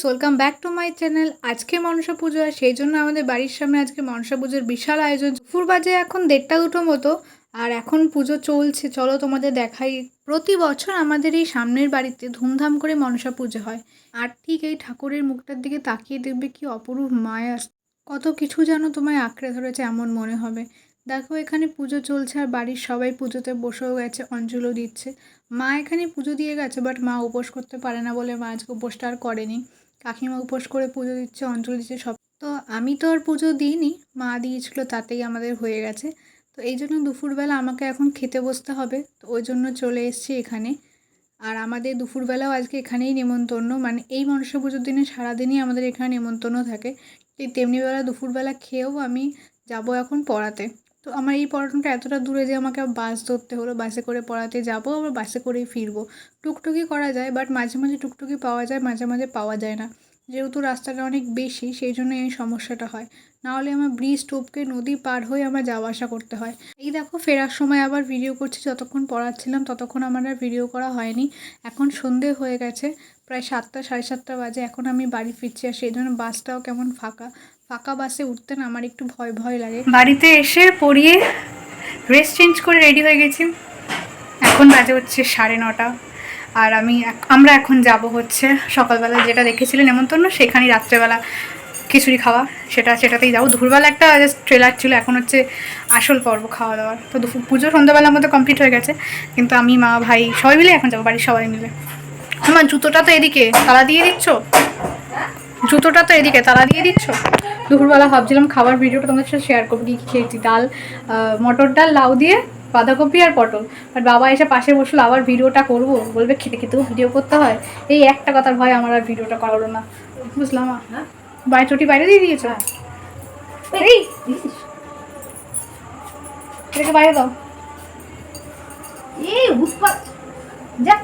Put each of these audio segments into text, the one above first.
Guys welcome back to my channel আজকে মনসা পুজো আর সেই জন্য আমাদের বাড়ির সামনে আজকে মনসা পুজোর বিশাল আয়োজন। দুপুর বাজে এখন দেড়টা দুটো মতো, আর এখন পুজো চলছে। চলো তোমাদের দেখাই। প্রতি বছর আমাদের এই সামনের বাড়িতে ধুমধাম করে মনসা পুজো হয়। আর ঠিক এই ঠাকুরের মুখটার দিকে তাকিয়ে দেখবে কি অপরূপ মায়া। কত কিছু যেন তোমায় আঁকড়ে ধরেছে, এমন মনে হবে। দেখো, এখানে পুজো চলছে আর বাড়ির সবাই পুজোতে বসেও গেছে, অঞ্জলিও দিচ্ছে। মা এখানে পুজো দিয়ে গেছে বাট মা উপোস করতে পারে না বলে মা আজকে উপোসটা আর করেনি। কাকিমা উপোস করে পুজো দিচ্ছে, অঞ্জলি দিচ্ছে, সব। তো আমি তো আর পুজো দিইনি, মা দিয়েছিল, তাতেই আমাদের হয়ে গেছে। তো এই জন্য দুপুরবেলা আমাকে এখন খেতে বসতে হবে, তো ওই জন্য চলে এসেছি এখানে। আর আমাদের দুপুরবেলাও আজকে এখানেই নেমন্তন্ন মানে এই মনসা পুজোর দিনে সারাদিনই আমাদের এখানে নেমন্তন্ন থাকে। তেমনিবেলা দুপুরবেলা খেয়েও আমি যাব এখন পড়াতে। তো আমার এই পড়ানোটা এতটা দূরে যে আমাকে বাস ধরতে হলো। বাসে করে পড়াতে যাব, আবার বাসে করেই ফিরবো। টুকটুকি করা যায় বাট মাঝে মাঝে টুকটুকি পাওয়া যায়, মাঝে মাঝে পাওয়া যায় না। যেহেতু রাস্তাটা অনেক বেশি, সেই জন্য এই সমস্যাটা হয়। নাহলে আমার ব্রিজ টোপকে নদী পার হয়ে আমার যাওয়া আসা করতে হয়। এই দেখো, ফেরার সময় আবার ভিডিও করছি, যতক্ষণ পড়াচ্ছিলাম ততক্ষণ আমার আর ভিডিও করা হয়নি। এখন সন্ধে হয়ে গেছে, প্রায় সাতটা, সাড়ে সাতটা বাজে, এখন আমি বাড়ি ফিরছি আর সেই জন্য বাসটাও কেমন ফাঁকা। ফাঁকা বাসে উঠতে না, আমার একটু ভয় ভয় লাগে। বাড়িতে এসে পড়িয়ে ড্রেস চেঞ্জ করে রেডি হয়ে গেছি। এখন বাজে হচ্ছে সাড়ে নটা। আর আমি আমরা এখন যাব হচ্ছে সকালবেলা যেটা দেখেছিলেন নেমন্তন্ন, সেখানেই রাত্রেবেলা খিচুড়ি খাওয়া। সেটা সেটাতেই যাব। দুপুরবেলা একটা জাস্ট ট্রেলার ছিল, এখন হচ্ছে আসল পর্ব খাওয়া দাওয়ার। তো দুপুর পুজো সন্ধ্যাবেলার মধ্যে কমপ্লিট হয়ে গেছে। কিন্তু আমি, মা, ভাই সবাই মিলে এখন যাব, বাড়ির সবাই মিলে। আমার জুতোটা তো এদিকে, তালা দিয়ে দিচ্ছ? জুতোটা তো এদিকে, তালা দিয়ে দিচ্ছ? দুপুরবেলা ভাবছিলাম খাবার ভিডিওটা তোমাদের সাথে শেয়ার করব কী কী খেয়েছি ডাল মটর ডাল লাউ দিয়ে বাঁধাকপি আর পটল। আর বাবা এসে পাশে বসল আবার ভিডিওটা করব বলবে খেতে খেতেও ভিডিও করতে হয়। এই একটা কথার ভয় আমার আর ভিডিওটা করালো না। বুঝলাম? বাইরে চটি বাইরে দিয়ে দিয়েছ? এই! এটাকে বাইরে দাও। এই উৎপাত যা।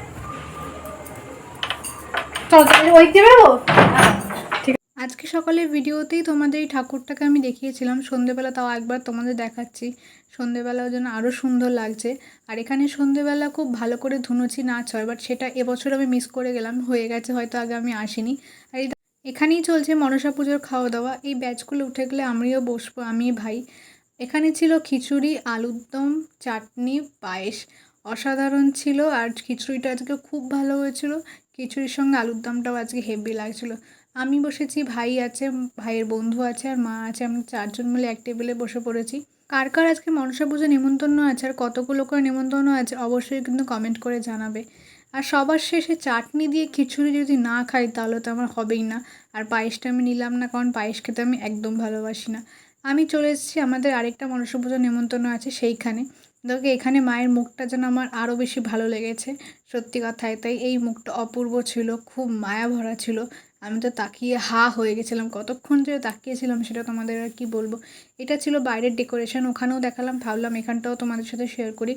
চলো তাহলে ওই দিয়ে বেরোবো? আছে। আজকে সকালের ভিডিওতেই তোমাদের এই ঠাকুরটাকে আমি দেখিয়েছিলাম। সন্ধেবেলা তাও একবার তোমাদের দেখাচ্ছি। সন্ধেবেলাও যেন আরও সুন্দর লাগছে। আর এখানে সন্ধেবেলা খুব ভালো করে ধুনুচি নাচ হয় বাট সেটা এবছর আমি মিস করে গেলাম। হয়ে গেছে, হয়তো আগে আমি আসিনি। আর এখানেই চলছে মনসা পুজোর খাওয়া দাওয়া এই ব্যাচগুলো উঠে গেলে আমিও বসবো, আমি ভাই। এখানে ছিল খিচুড়ি আলুর দম চাটনি, পায়েস। অসাধারণ ছিল, আর খিচুড়িটা আজকে খুব ভালো হয়েছিল। খিচুড়ির সঙ্গে আলুর দমটাও আজকে হেভি লাগছিল। আমি বসেছি, ভাই আছে, ভাইয়ের বন্ধু আছে আর মা আছে আমরা চারজন মিলে এক টেবিলে বসে পড়েছি। কার কার আজকে মনসা পুজো নেমন্তন্ন আছে আর কতগুলো করে নেমন্তন্ন আছে অবশ্যই কিন্তু কমেন্ট করে জানাবে। আর সবার শেষে চাটনি দিয়ে খিচুড়ি যদি না খাই তাহলে তো আমার হবেই না। আর পায়েসটা আমি নিলাম না, কারণ পায়েস খেতে আমি একদম ভালোবাসি না। আমি চলে এসেছি, আমাদের আরেকটা মনসা পুজো নেমন্তন্ন আছে সেইখানে। দেখো এখানে মায়ের মুখটা যেন আমার আরও বেশি ভালো লেগেছে। সত্যি কথায় তাই এই মুখটা অপূর্ব ছিল, খুব মায়া ভরা ছিল। আমি তো তাকিয়ে হা হয়ে গেছিলাম। কতক্ষণ যে তাকিয়েছিলাম সেটা তোমাদের আর কি বলব। এটা ছিল বাইরের ডেকোরেশন ওখানেও দেখালাম, ভাবলাম এখানটাও তোমাদের সাথে শেয়ার করি।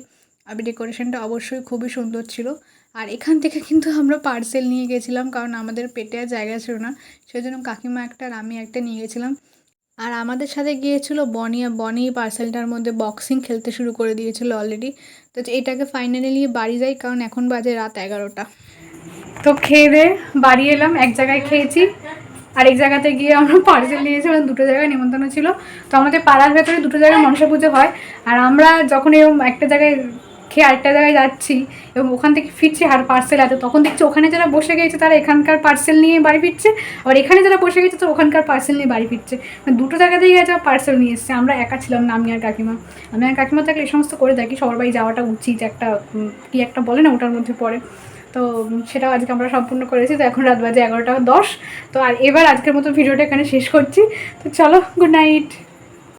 আর ডেকোরেশনটা অবশ্যই খুবই সুন্দর ছিল। আর এখান থেকে কিন্তু আমরা পার্সেল নিয়ে গেছিলাম, কারণ আমাদের পেটে আর জায়গা ছিল না। সেই জন্য কাকিমা একটা, আর আমি একটা নিয়ে গেছিলাম। আর আমাদের সাথে গিয়েছিল বনি বনি পার্সেলটার মধ্যে বক্সিং খেলতে শুরু করে দিয়েছিল অলরেডি তো এটাকে ফাইনালি নিয়ে বাড়ি যাই, কারণ এখন বাজে রাত এগারোটা। তো খেয়ে দিয়ে বাড়ি এলাম, এক জায়গায় খেয়েছি। আর এক জায়গাতে গিয়ে আমরা পার্সেল নিয়েছি মানে দুটো জায়গায় নিমন্ত্রণ ছিল। তো আমাদের পাড়ার ভেতরে দুটো জায়গায় মনসা পুজো হয়। আর আমরা যখন এরকম একটা জায়গায় খেয়ে আরেকটা জায়গায় যাচ্ছি এবং ওখান থেকে ফিরছি, আর পার্সেল আছে, তখন দেখছি ওখানে যারা বসে গেছে তারা এখানকার পার্সেল নিয়ে বাড়ি ফিরছে। আর এখানে যারা বসে গেছে তো ওখানকার পার্সেল নিয়ে বাড়ি ফিরছে। মানে দুটো জায়গাতেই গেছে পার্সেল নিয়ে এসছে, আমরা একা ছিলাম না আমি আর কাকিমা। আমি আর কাকিমা থাকলে এই সমস্ত করে থাকি সবার বাড়ি যাওয়াটা উচিত একটা কি একটা বলে না ওটার মধ্যে পড়ে। তো সেটাও আজকে আমরা সম্পূর্ণ করেছি, তো এখন রাত বাজে এগারোটা দশ। তো আর এবার আজকের মতো ভিডিওটা এখানে শেষ করছি। তো চলো গুড নাইট